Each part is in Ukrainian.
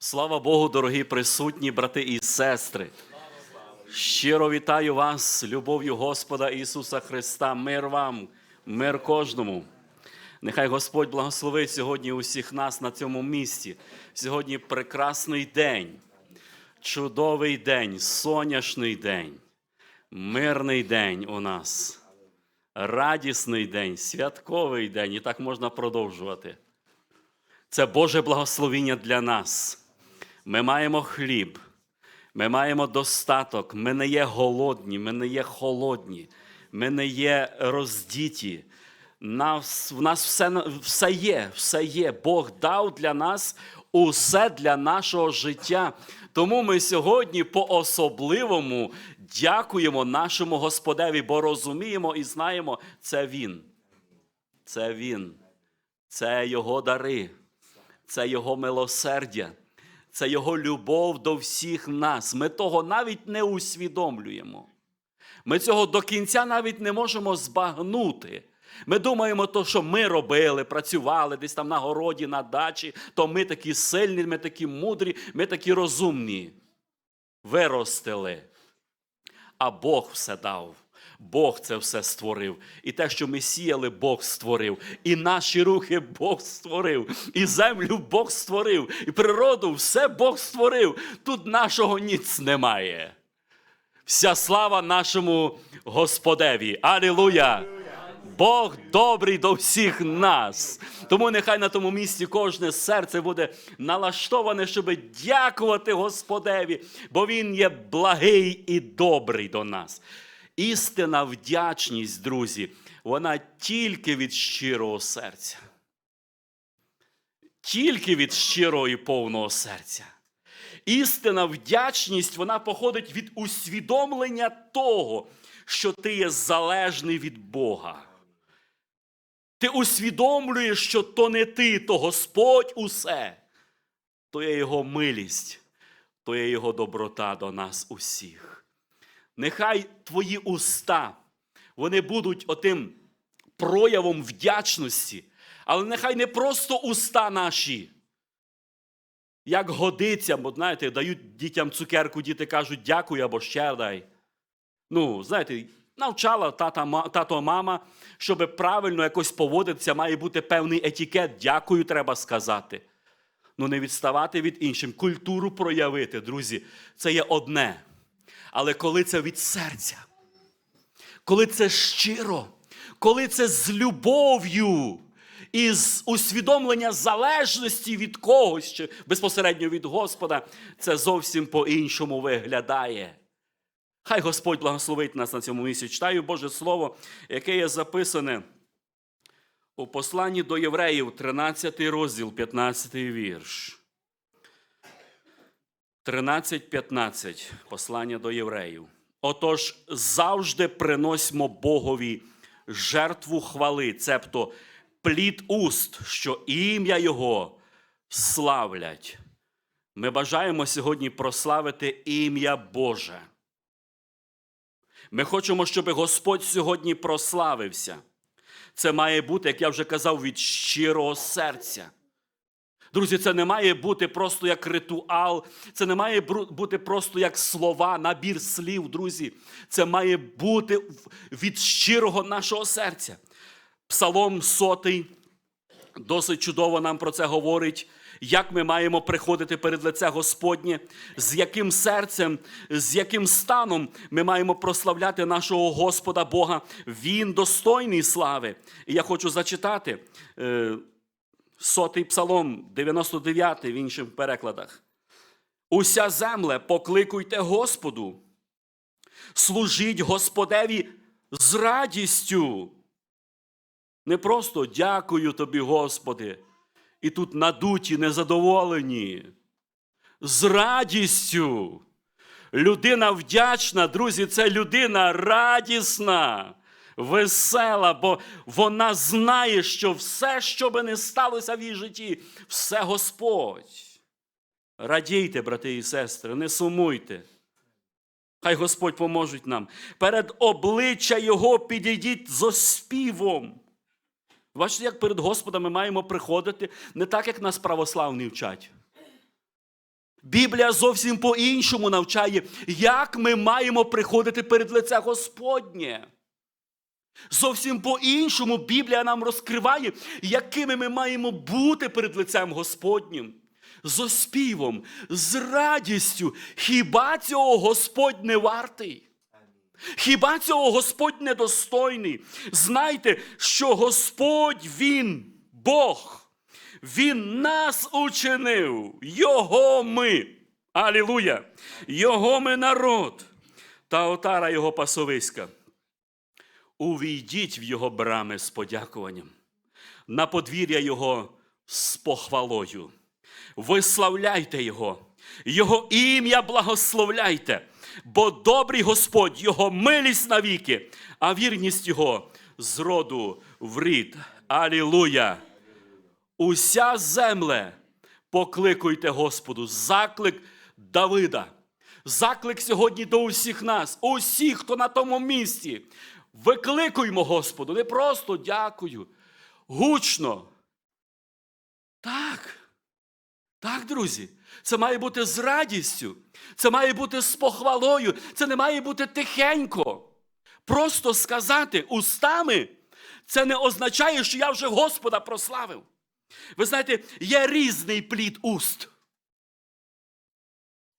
Слава Богу, дорогі присутні, брати і сестри. Щиро вітаю вас любов'ю Господа Ісуса Христа. Мир вам, мир кожному. Нехай Господь благословить сьогодні усіх нас на цьому місці. Сьогодні прекрасний день, чудовий день, соняшний день, мирний день у нас, радісний день, святковий день, і так можна продовжувати. Це Боже благословіння для нас. Ми маємо хліб, ми маємо достаток, ми не є голодні, ми не є холодні, ми не є роздіті. Нас, в нас все, все є, все є. Бог дав для нас усе для нашого життя. Тому ми сьогодні по-особливому дякуємо нашому Господеві, бо розуміємо і знаємо, це Він. Це Він, це Його дари, це Його милосердя, це Його любов до всіх нас. Ми того навіть не усвідомлюємо. Ми цього до кінця навіть не можемо збагнути. Ми думаємо, то, що ми робили, працювали десь там на городі, на дачі, то ми такі сильні, ми такі мудрі, ми такі розумні. Виростили. А Бог все дав. Бог це все створив. І те, що ми сіяли, Бог створив. І наші рухи Бог створив. І землю Бог створив. І природу все Бог створив. Тут нашого ніц немає. Вся слава нашому Господеві. Алілуя! Бог добрий до всіх нас. Тому нехай на тому місці кожне серце буде налаштоване, щоб дякувати Господеві, бо Він є благий і добрий до нас. Істина вдячність, друзі, вона тільки від щирого серця. Тільки від щирого і повного серця. Істина вдячність, вона походить від усвідомлення того, що ти є залежний від Бога. Ти усвідомлюєш, що то не ти, то Господь усе, то є Його милість, то є Його доброта до нас усіх. Нехай твої уста, вони будуть отим проявом вдячності, але нехай не просто уста наші. Як годиться, бо знаєте, дають дітям цукерку, діти кажуть дякую або ще дай. Ну, знаєте, навчала тата, тато, мама, щоб правильно якось поводитися, має бути певний етикет. Дякую, треба сказати. Ну, не відставати від іншим. Культуру проявити, друзі, це є одне. Але коли це від серця, коли це щиро, коли це з любов'ю і з усвідомлення залежності від когось, чи безпосередньо від Господа, це зовсім по-іншому виглядає. Хай Господь благословить нас на цьому місці. Читаю Боже Слово, яке є записане у посланні до євреїв, 13 розділ, 15 вірш. 13.15. Послання до євреїв. Отож, завжди приносьмо Богові жертву хвали, цебто плід уст, що ім'я Його славлять. Ми бажаємо сьогодні прославити ім'я Боже. Ми хочемо, щоб Господь сьогодні прославився. Це має бути, як я вже казав, від щирого серця. Друзі, це не має бути просто як ритуал, це не має бути просто як слова, набір слів, друзі. Це має бути від щирого нашого серця. Псалом сотий досить чудово нам про це говорить, як ми маємо приходити перед лице Господнє, з яким серцем, з яким станом ми маємо прославляти нашого Господа Бога. Він достойний слави. І я хочу зачитати е, сотий псалом, 99 в інших перекладах. Уся земле, покликуйте Господу, служіть Господеві з радістю. Не просто дякую тобі, Господи, і тут надуті, незадоволені. З радістю. Людина вдячна, друзі, це людина радісна, весела, бо вона знає, що все, що би не сталося в її житті, все Господь. Радійте, брати і сестри, не сумуйте. Хай Господь поможе нам. Перед обличчя Його підійдіть зо співом. Бачите, як перед Господом ми маємо приходити не так, як нас православні вчать. Біблія зовсім по-іншому навчає, як ми маємо приходити перед лице Господнє. Зовсім по-іншому Біблія нам розкриває, якими ми маємо бути перед лицем Господнім. З оспівом, з радістю. Хіба цього Господь не вартий? Хіба цього Господь недостойний? Знайте, що Господь Він Бог. Він нас учинив, Його ми. Алілуя! Його ми народ та отара Його пасовиська. Увійдіть в Його брами з подякуванням, на подвір'я Його з похвалою. Виславляйте Його, Його ім'я благословляйте, бо добрий Господь, Його милість навіки, а вірність Його з роду в рід. Алілуя! Уся земле покликуйте Господу. Заклик Давида. Заклик сьогодні до усіх нас, усіх, хто на тому місці. Викликуймо Господу, не просто дякую. Гучно. Так. Так, друзі. Це має бути з радістю. Це має бути з похвалою. Це не має бути тихенько. Просто сказати устами, це не означає, що я вже Господа прославив. Ви знаєте, є різний плід уст.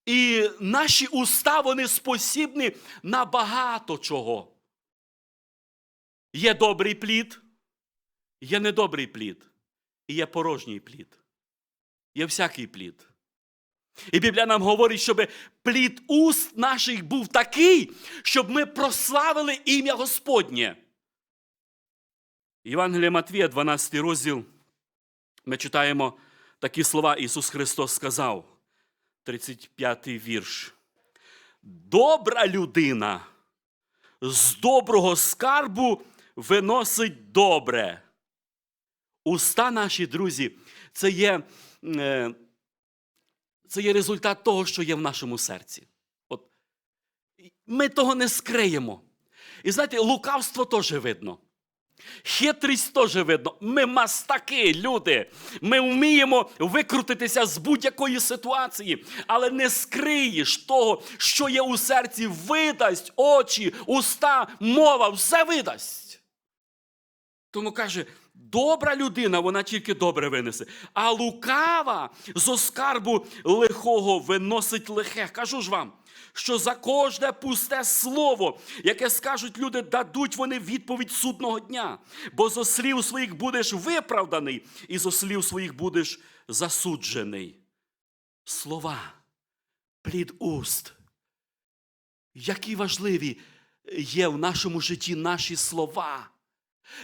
І наші уста, вони спосібні на багато чого. Є добрий плід, є недобрий плід, і є порожній плід. Є всякий плід. І Біблія нам говорить, щоб плід уст наших був такий, щоб ми прославили ім'я Господнє. Євангелія Матвія, 12 розділ, ми читаємо такі слова Ісус Христос сказав, 35-й вірш. Добра людина з доброго скарбу виносить добре. Уста наші, друзі, це є, е, це є результат того, що є в нашому серці. От, ми того не скриємо. І знаєте, лукавство теж видно. Хитрість теж видно. Ми мастаки, люди. Ми вміємо викрутитися з будь-якої ситуації, але не скриєш того, що є у серці, видасть очі, уста, мова, все видасть. Тому каже, добра людина, вона тільки добре винесе. А лукава з оскарбу лихого виносить лихе. Кажу ж вам, що за кожне пусте слово, яке скажуть люди, дадуть вони відповідь судного дня. Бо зо слів своїх будеш виправданий, і зо слів своїх будеш засуджений. Слова, плід уст. Які важливі є в нашому житті наші слова.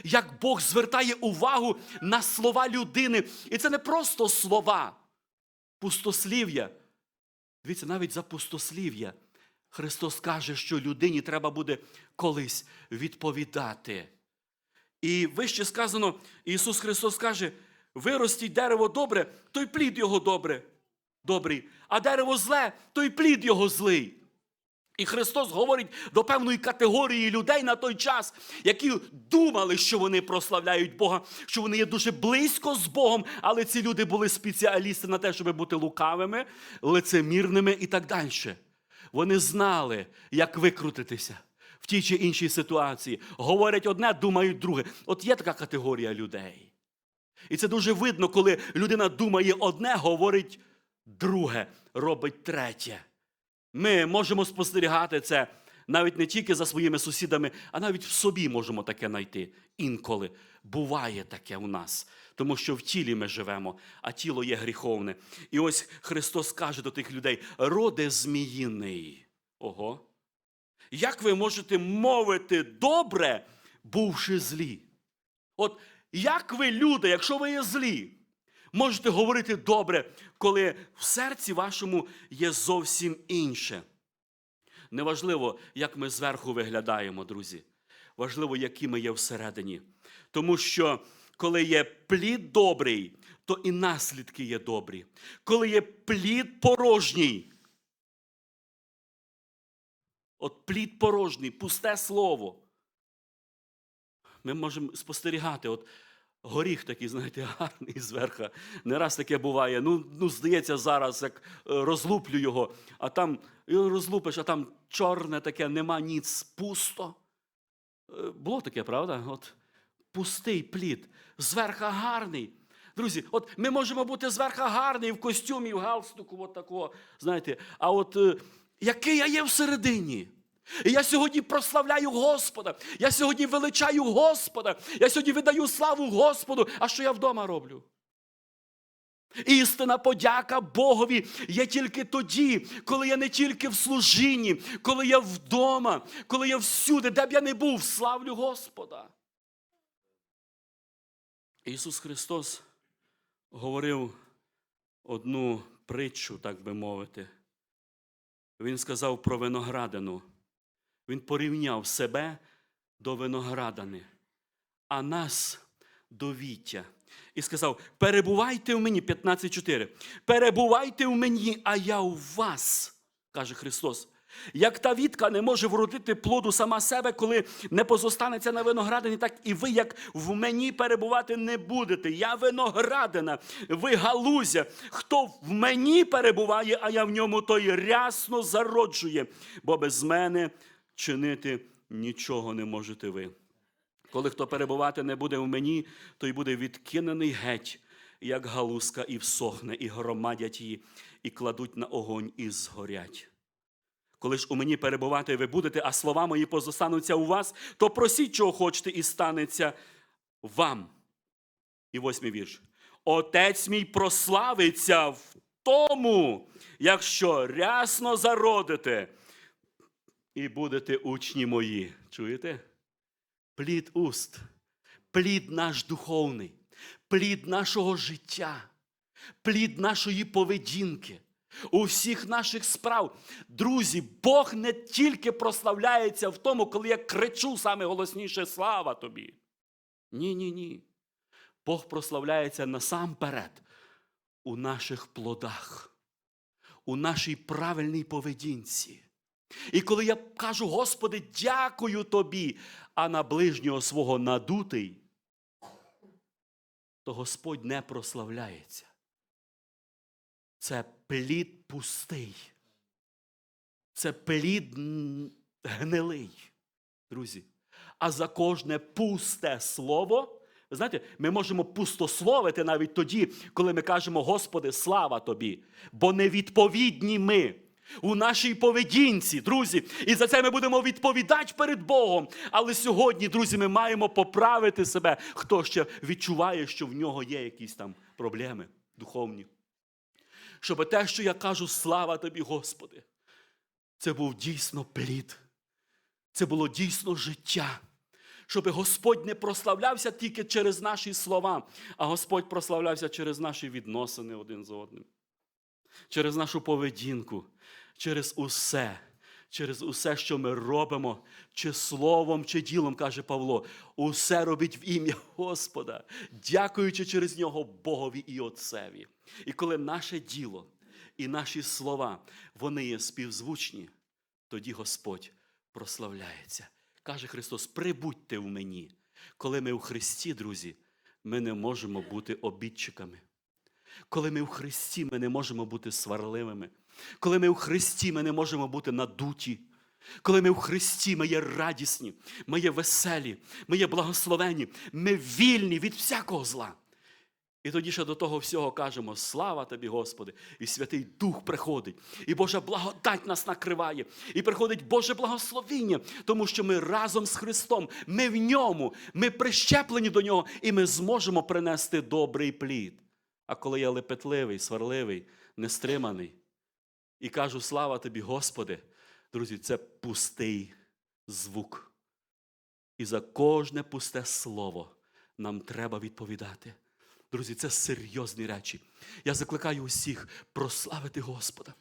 Як Бог звертає увагу на слова людини. І це не просто слова, пустослів'я. Дивіться, навіть за пустослів'я Христос каже, що людині треба буде колись відповідати. І вище сказано, Ісус Христос каже: виростіть дерево добре, то й плід його добре, добрий, а дерево зле, то й плід його злий. І Христос говорить до певної категорії людей на той час, які думали, що вони прославляють Бога, що вони є дуже близько з Богом, але ці люди були спеціалісти на те, щоб бути лукавими, лицемірними і так далі. Вони знали, як викрутитися в тій чи іншій ситуації. Говорять одне, думають друге. От є така категорія людей. І це дуже видно, коли людина думає одне, говорить друге, робить третє. Ми можемо спостерігати це навіть не тільки за своїми сусідами, а навіть в собі можемо таке знайти. Інколи буває таке у нас, тому що в тілі ми живемо, а тіло є гріховне. І ось Христос каже до тих людей: роде зміїний. Ого. Як ви можете мовити добре, бувши злі? От як ви, люди, якщо ви є злі, можете говорити добре, коли в серці вашому є зовсім інше. Неважливо, як ми зверху виглядаємо, друзі. Важливо, які ми є всередині. Тому що коли є плід добрий, то і наслідки є добрі. Коли є плід порожній, от плід порожній, пусте слово. Ми можемо спостерігати, от горіх такий, знаєте, гарний зверха. Не раз таке буває. Ну, ну здається, зараз як е, розлуплю його, а там розлупиш, а там чорне таке, нема ніц, пусто. Е, Було таке, правда? От пустий плід, зверха гарний. Друзі, от ми можемо бути зверха гарний в костюмі, в галстуку, от такого, знаєте, а от е, який я є всередині? І я сьогодні прославляю Господа, я сьогодні величаю Господа, я сьогодні видаю славу Господу, а що я вдома роблю? Істина подяка Богові є тільки тоді, коли я не тільки в служінні, коли я вдома, коли я всюди, де б я не був, славлю Господа. Ісус Христос говорив одну притчу, так би мовити. Він сказав про виноградину. Він порівняв себе до виноградини, а нас до віття. І сказав: перебувайте в мені, 15.4. Перебувайте в мені, а я у вас, каже Христос. Як та вітка не може вродити плоду сама себе, коли не позостанеться на виноградині, так і ви, як в мені перебувати не будете. Я виноградина, ви галузя. Хто в мені перебуває, а я в ньому, той рясно зароджує, бо без мене чинити нічого не можете ви. Коли хто перебувати не буде в мені, той буде відкинений геть, як галузка, і всохне, і громадять її, і кладуть на огонь, і згорять. Коли ж у мені перебувати ви будете, а слова мої позостануться у вас, то просіть, чого хочете, і станеться вам. І восьмий вірш. Отець мій прославиться в тому, якщо рясно зародите і будете учні мої. Чуєте? Плід уст, плід наш духовний, плід нашого життя, плід нашої поведінки, у всіх наших справ. Друзі, Бог не тільки прославляється в тому, коли я кричу саме голосніше слава тобі. Ні, ні, ні. Бог прославляється насамперед у наших плодах, у нашій правильній поведінці. І коли я кажу, Господи, дякую тобі, а на ближнього свого надутий, то Господь не прославляється. Це плід пустий. Це плід гнилий, друзі. А за кожне пусте слово, знаєте, ми можемо пустословити навіть тоді, коли ми кажемо, Господи, слава тобі, бо невідповідні ми. У нашій поведінці, друзі, і за це ми будемо відповідати перед Богом. Але сьогодні, друзі, ми маємо поправити себе, хто ще відчуває, що в нього є якісь там проблеми духовні. Щоб те, що я кажу, слава тобі, Господи, це був дійсно плід. Це було дійсно життя. Щоб Господь не прославлявся тільки через наші слова, а Господь прославлявся через наші відносини один з одним, через нашу поведінку, через усе, через усе, що ми робимо, чи словом, чи ділом, каже Павло, усе робіть в ім'я Господа, дякуючи через нього Богові і Отцеві. І коли наше діло і наші слова, вони є співзвучні, тоді Господь прославляється. Каже Христос: прибудьте в мені. Коли ми у Христі, друзі, ми не можемо бути обідчиками. Коли ми в Христі, ми не можемо бути сварливими. Коли ми в Христі, ми не можемо бути надуті. Коли ми в Христі, ми є радісні, ми є веселі, ми є благословені, ми вільні від всякого зла. І тоді ще до того всього кажемо: слава тобі, Господи! І Святий Дух приходить, і Божа благодать нас накриває, і приходить Боже благословіння, тому що ми разом з Христом, ми в ньому, ми прищеплені до нього, і ми зможемо принести добрий плід. А коли я лепетливий, сварливий, нестриманий, і кажу, слава тобі, Господи, друзі, це пустий звук. І за кожне пусте слово нам треба відповідати. Друзі, це серйозні речі. Я закликаю усіх прославити Господа.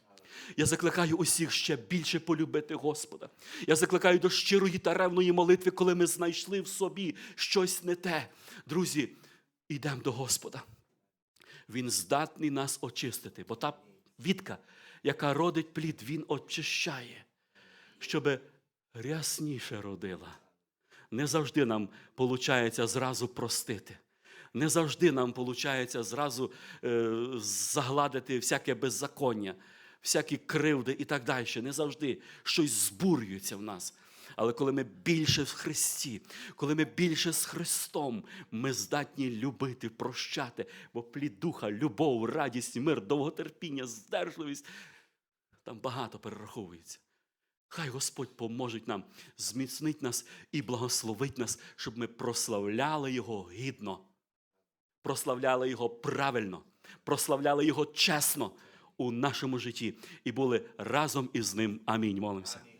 Я закликаю усіх ще більше полюбити Господа. Я закликаю до щирої та ревної молитви, коли ми знайшли в собі щось не те. Друзі, йдемо до Господа. Він здатний нас очистити, бо та вітка, яка родить плід, він очищає, щоб рясніше родила. Не завжди нам виходить зразу простити. Не завжди нам виходить зразу е, загладити всяке беззаконня, всякі кривди і так далі. Не завжди щось збурюється в нас. Але коли ми більше в Христі, коли ми більше з Христом, ми здатні любити, прощати, бо плід духа, любов, радість, мир, довготерпіння, здержливість там багато перераховується. Хай Господь поможе нам, зміцнить нас і благословить нас, щоб ми прославляли Його гідно, прославляли Його правильно, прославляли Його чесно у нашому житті і були разом із ним. Амінь. Молимося.